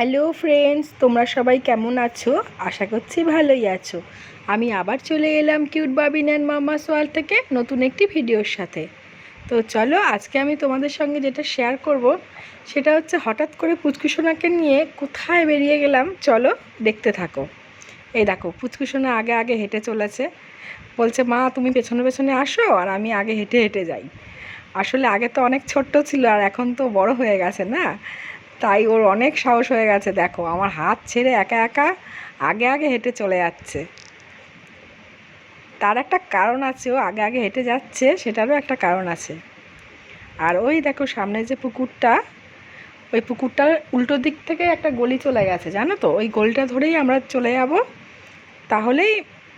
Hello friends, তোমরা সবাই কেমন আছো? আশা করছি ভালোই আছো। আমি আবার চলে এলাম কিউট বাবিন অ্যান্ড মামা সোয়াল থেকে নতুন একটি ভিডিওর সাথে। তো চলো, আজকে আমি তোমাদের সঙ্গে যেটা শেয়ার করব, সেটা হচ্ছে হঠাৎ করে পুচকুসোনাকে নিয়ে কোথায় বেরিয়ে গেলাম, চলো দেখতে থাকো। এই দেখো পুচকুসোনা আগে আগে হেঁটে চলেছে। বলছে, মা, তুমি পেছনে পেছনে আসো আর আমি আগে হেঁটে হেঁটে যাই। আসলে আগে তো অনেক ছোট্ট ছিল আর এখন তো বড় হয়ে গেছে না? তাই ওর অনেক সাহস হয়ে গেছে, দেখো, আমার হাত ছেড়ে একা একা আগে আগে হেঁটে চলে যাচ্ছে। তার একটা কারণ আছে, ও আগে আগে হেঁটে যাচ্ছে, সেটারও একটা কারণ আছে। আর ওই দেখো, সামনে যে পুকুরটা, ওই পুকুরটার উল্টো দিক থেকে একটা গলি চলে গেছে, জানো তো? ওই গলিটা ধরেই আমরা চলে যাব, তাহলেই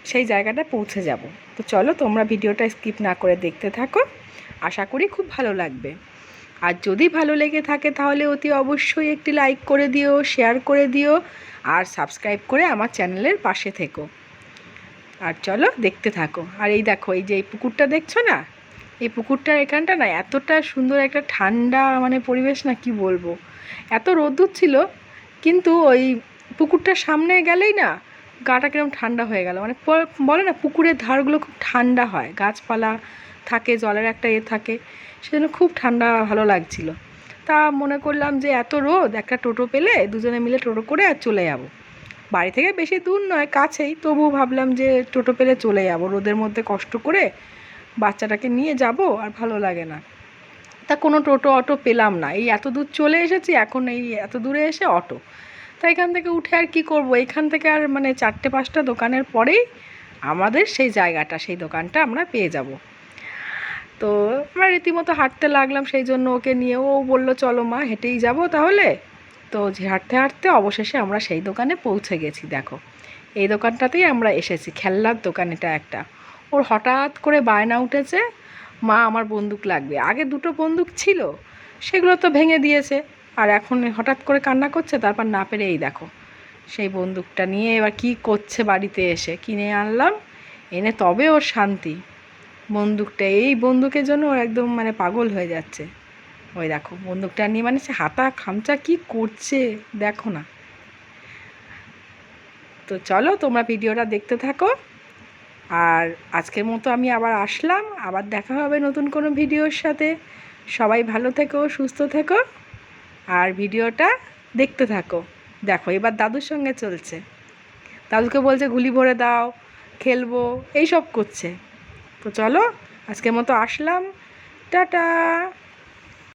সেই জায়গাটা পৌঁছে যাব। তো চলো, তোমরা ভিডিওটা স্কিপ না করে দেখতে থাকো। আশা করি খুব ভালো লাগবে। আর যদি ভালো লেগে থাকে তাহলে অতি অবশ্যই একটি লাইক করে দিও শেয়ার করে দিও আর সাবস্ক্রাইব করে আমার চ্যানেলের পাশে থেকো। আর চলো দেখতে থাকো। আর এই দেখো, এই যে এই পুকুরটা দেখছ না? এই পুকুরটার এখানটা না এতটা সুন্দর একটা ঠান্ডা মানে পরিবেশ না কি বলব? এত রোদ্দুর ছিল, কিন্তু ওই পুকুরটার সামনে গেলেই না গাটা কিরম ঠান্ডা হয়ে গেল। মানে বলে না পুকুরের ধারগুলো খুব ঠান্ডা হয়। গাছপালা থাকে, জলের একটা এ থাকে, সেজন্য খুব ঠান্ডা ভালো লাগছিল। তা মনে করলাম যে এত রোদ, একটা টোটো পেলে দুজনে মিলে টোটো করে আর চলে যাব। বাড়ি থেকে বেশি দূর নয়, কাছেই, তবুও ভাবলাম যে টোটো পেলে চলে যাব। রোদের মধ্যে কষ্ট করে বাচ্চাটাকে নিয়ে যাব আর ভালো লাগে না। তা কোনো টোটো, অটো পেলাম না। এই এত দূর চলে এসেছি, এখন এই এত দূরে এসে অটো। তা এখান থেকে উঠে আর কি করব? এখান থেকে আর মানে চারটে পাঁচটা দোকানের পরেই আমাদের সেই জায়গাটা, সেই দোকানটা আমরা পেয়ে যাব। তো আমরা রীতিমতো হাঁটতে লাগলাম, সেই জন্য ওকে নিয়ে ও বলল, চলো মা, হেঁটেই যাব তাহলে। তো হাঁটতে হাঁটতে অবশেষে আমরা সেই দোকানে পৌঁছে গেছি, দেখো। এই দোকানটাতেই আমরা এসেছি, খেলনার দোকান এটা একটা। ওর হঠাৎ করে বায়না উঠেছে, মা, আমার বন্দুক লাগবে। আগে দুটো বন্দুক ছিল, সেগুলো তো ভেঙে দিয়েছে, আর এখন হঠাৎ করে কান্না করছে, তারপর না পেরে এই দেখো, সেই বন্দুকটা নিয়ে এবার কি করছে বাড়িতে এসে, কিনে আনলাম, এনে তবে ওর শান্তি। বন্দুকটা, এই বন্দুকের জন্য ওর একদম মানে পাগল হয়ে যাচ্ছে। ওই দেখো, বন্দুকটা নিয়ে মানে সে হাতা খামচা কি করছে, দেখো না। তো চলো, তোমরা ভিডিওটা দেখতে থাকো। আর আজকের মতো আমি আবার আসলাম, আবার দেখা হবে নতুন কোনো ভিডিওর সাথে। সবাই ভালো থেকো, সুস্থ থেকো, আর ভিডিওটা দেখতে থাকো। দেখো, এবার দাদুর সঙ্গে চলছে। দাদুকে বলছে, গুলি ভরে দাও, খেলব এই সব করছে। তো চলো আজকের মতো আসলাম। টাটা!